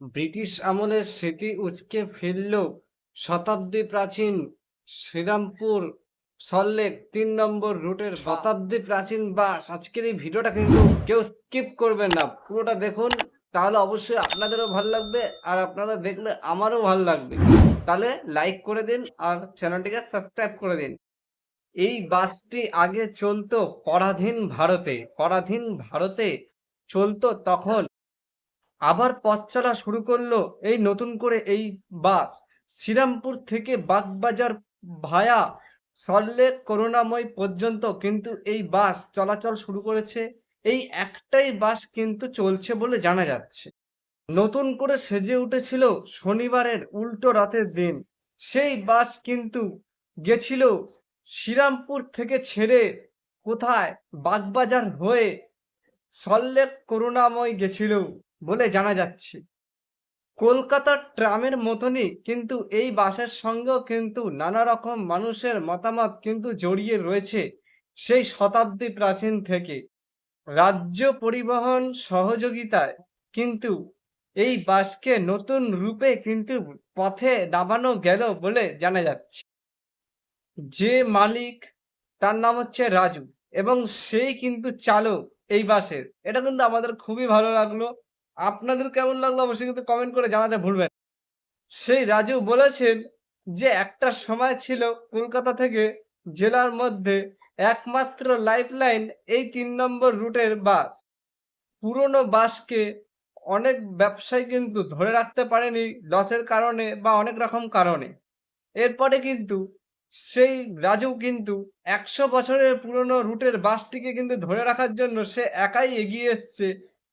British আমলের স্মৃতি উচকে ফিরল শতাব্দী প্রাচীন শ্রীরামপুর সল্লেক তিন নম্বর রুটের শতাব্দী প্রাচীন বাস। আজকের এই ভিডিওটা কিন্তু কেউ স্কিপ করবেন না। পুরোটা দেখুন তাহলে অবশ্যই আপনাদেরও ভালো লাগবে আর আপনারা দেখলে আমারও ভালো লাগবে। তাহলে লাইক করে দিন আর চ্যানেলটিকে সাবস্ক্রাইব করে দিন। এই বাসটি আগে চলতো পরাধীন ভারতে। পরাধীন ভারতে চলতো তখন আবার পথ চলা শুরু করল এই নতুন করে এই বাস। শ্রীরামপুর থেকে বাগবাজার ভায়া সল্লেক করুণাময় পর্যন্ত কিন্তু এই বাস চলাচল শুরু করেছে। এই একটাই বাস কিন্তু চলছে বলে জানা যাচ্ছে। নতুন করে সেজে উঠেছিল শনিবারের উল্টো রাতের দিন। সেই বাস কিন্তু গেছিল শ্রীরামপুর থেকে ছেড়ে কোথায়? বাগবাজার হয়ে সল্লেক করুণাময় গেছিল। বলে জানা যাচ্ছে। কলকাতার ট্রামের মতনই কিন্তু এই বাসের সঙ্গেও কিন্তু নানা রকম মানুষের মতামত কিন্তু জড়িয়ে রয়েছে সেই শতাব্দী প্রাচীন থেকে। রাজ্য পরিবহন সহযোগিতায় কিন্তু এই বাসকে নতুন রূপে কিন্তু পথে নামানো গেল বলে জানা যাচ্ছে। যে মালিক, তার নাম হচ্ছে রাজু এবং সেই কিন্তু চালক এই বাসের। এটা কিন্তু আমাদের খুবই ভালো লাগল। আপনাদের কেমন লাগল অবশ্যই কিন্তু কমেন্ট করে জানাতে ভুলবেন সেই রাজু বলেছেন যে, একটা সময় ছিল কলকাতা থেকে জেলার মধ্যে একমাত্র লাইফ লাইন এই তিন নম্বর রুটের বাস পুরনো বাসকে অনেক ব্যবসায়ী কিন্তু ধরে রাখতে পারেনি লসের কারণে বা অনেক রকম কারণে। এরপরে কিন্তু সেই রাজু কিন্তু একশো বছরের পুরনো রুটের বাসটিকে কিন্তু ধরে রাখার জন্য সে একাই এগিয়ে এসছে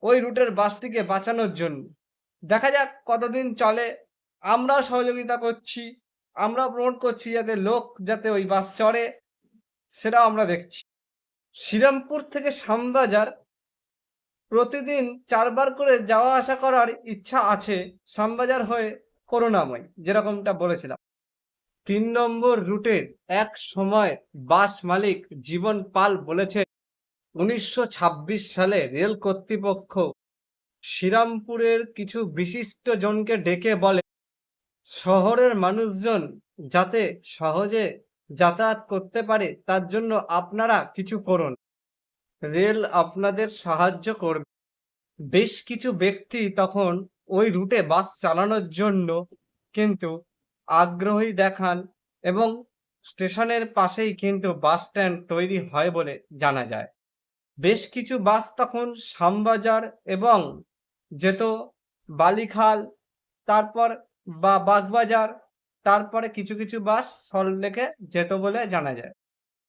ওই রুটের বাসটিকে বাঁচানোর জন্য। দেখা যাক কতদিন চলে। আমরাও সহযোগিতা করছি। আমরা প্রমোট করছি যাতে লোক যাতে ওই বাস চড়ে, সেটাও আমরা দেখছি। শ্রীরামপুর থেকে শ্যামবাজার প্রতিদিন চারবার করে যাওয়া আসা করার ইচ্ছা আছে শ্যামবাজার হয়ে করুণাময়, যেরকমটা বলেছিলাম। তিন নম্বর রুটের এক সময় বাস মালিক জীবন পাল বলেছেন উনিশশো ছাব্বিশ সালে রেল কর্তৃপক্ষ শ্রীরামপুরের কিছু বিশিষ্ট জনকে ডেকে বলে, শহরের মানুষজন যাতে সহজে যাতায়াত করতে পারে, তার জন্য আপনারা কিছু করুন। রেল আপনাদের সাহায্য করবে। বেশ কিছু ব্যক্তি তখন ওই রুটে বাস চালানোর জন্য কিন্তু আগ্রহী দেখান এবং স্টেশনের পাশেই কিন্তু বাস স্ট্যান্ড তৈরি হয় বলে জানা যায়। বেশ কিছু বাস তখন শ্যামবাজার এবং যেত বালিখাল, তারপর বা বাগবাজার, তারপরে কিছু কিছু বাস সল্টলেকে যেত বলে জানা যায়।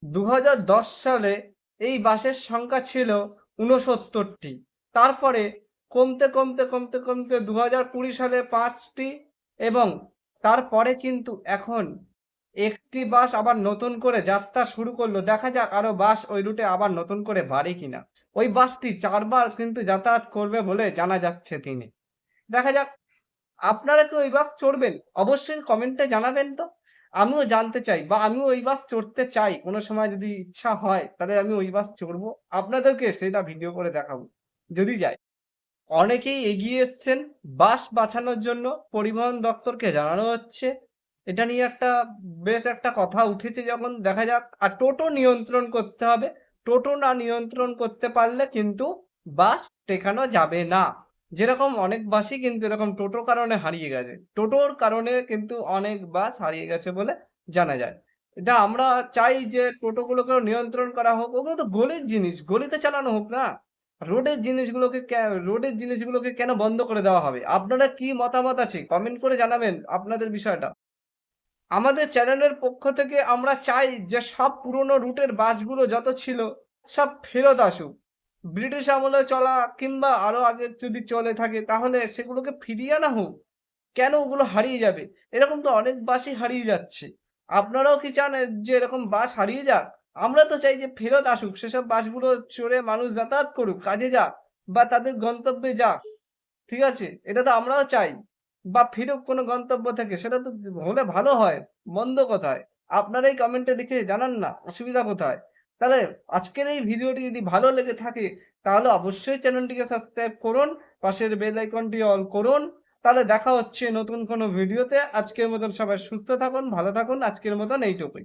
দু হাজার দশ সালে এই বাসের সংখ্যা ছিল উনসত্তরটি তারপরে কমতে কমতে কমতে কমতে দু সালে পাঁচটি এবং তারপরে কিন্তু এখন একটি বাস আবার নতুন করে যাত্রা শুরু করল। দেখা যাক আরও বাস ওই রুটে আবার নতুন করে বাড়ে কিনা। ওই বাসটি চারবার কিন্তু যাতায়াত করবে বলে জানা যাচ্ছে তিনি। দেখা যাক, আপনারা কি ওই বাস চড়বেন? অবশ্যই কমেন্টে জানাবেন তো। আমিও জানতে চাই বা আমিও ওই বাস চড়তে চাই। কোনো সময় যদি ইচ্ছা হয়, তাহলে আমি ওই বাস চড়বো। আপনাদেরকে সেটা ভিডিও করে দেখাবো। যদি যাই অনেকেই এগিয়ে এসছেন বাস বাঁচানোর জন্য। পরিবহন দপ্তরকে জানানো হচ্ছে। এটা নিয়ে একটা বেশ একটা কথা উঠেছে যখন দেখা যাক, আর টোটো নিয়ন্ত্রণ করতে হবে। টোটো না নিয়ন্ত্রণ করতে পারলে কিন্তু বাস টেকানো যাবে না। যেরকম অনেক বাসই কিন্তু এরকম টোটোর কারণে হারিয়ে গেছে। টোটোর কারণে কিন্তু অনেক বাস হারিয়ে গেছে বলে জানা যায়। এটা আমরা চাই যে টোটোগুলোকে নিয়ন্ত্রণ করা হোক। ওগুলো তো গলির জিনিস, গলিতে চালানো হোক না। রোডের জিনিসগুলোকে রোডের জিনিসগুলোকে কেন বন্ধ করে দেওয়া হবে? আপনারা কি মতামত আছে? কমেন্ট করে জানাবেন আপনাদের বিষয়টা। আমাদের চ্যানেলের পক্ষ থেকে আমরা চাই যে সব পুরনো রুটের বাসগুলো যত ছিল সব ফেরত আসুক। ব্রিটিশ আমলে চলা কিংবা আরও আগে যদি চলে থাকে, তাহলে সেগুলোকে ফিরিয়ে আনা হোক। কেন ওগুলো হারিয়ে যাবে? এরকম তো অনেক বাসই হারিয়ে যাচ্ছে। আপনারাও কি চান যে এরকম বাস হারিয়ে যাক? আমরা তো চাই যে ফেরত আসুক, সেসব বাসগুলো চড়ে মানুষ যাতায়াত করুক, কাজে যাক বা তাদের গন্তব্যে যাক। ঠিক আছে? এটা তো আমরাও চাই। বা ফিরুক কোনো গন্তব্য থেকে, সেটা তো হলে ভালো হয়, মন্দ কোথায়? আপনারাই কমেন্টে লিখে জানান না, অসুবিধা কোথায়? তাহলে আজকের এই ভিডিওটি যদি ভালো লেগে থাকে, তাহলে অবশ্যই চ্যানেলটিকে সাবস্ক্রাইব করুন, পাশের বেল আইকনটি অল করুন। তাহলে দেখা হচ্ছে নতুন কোনো ভিডিওতে। আজকের মতন সবাই সুস্থ থাকুন, ভালো থাকুন, আজকের মতন এইটুকুই।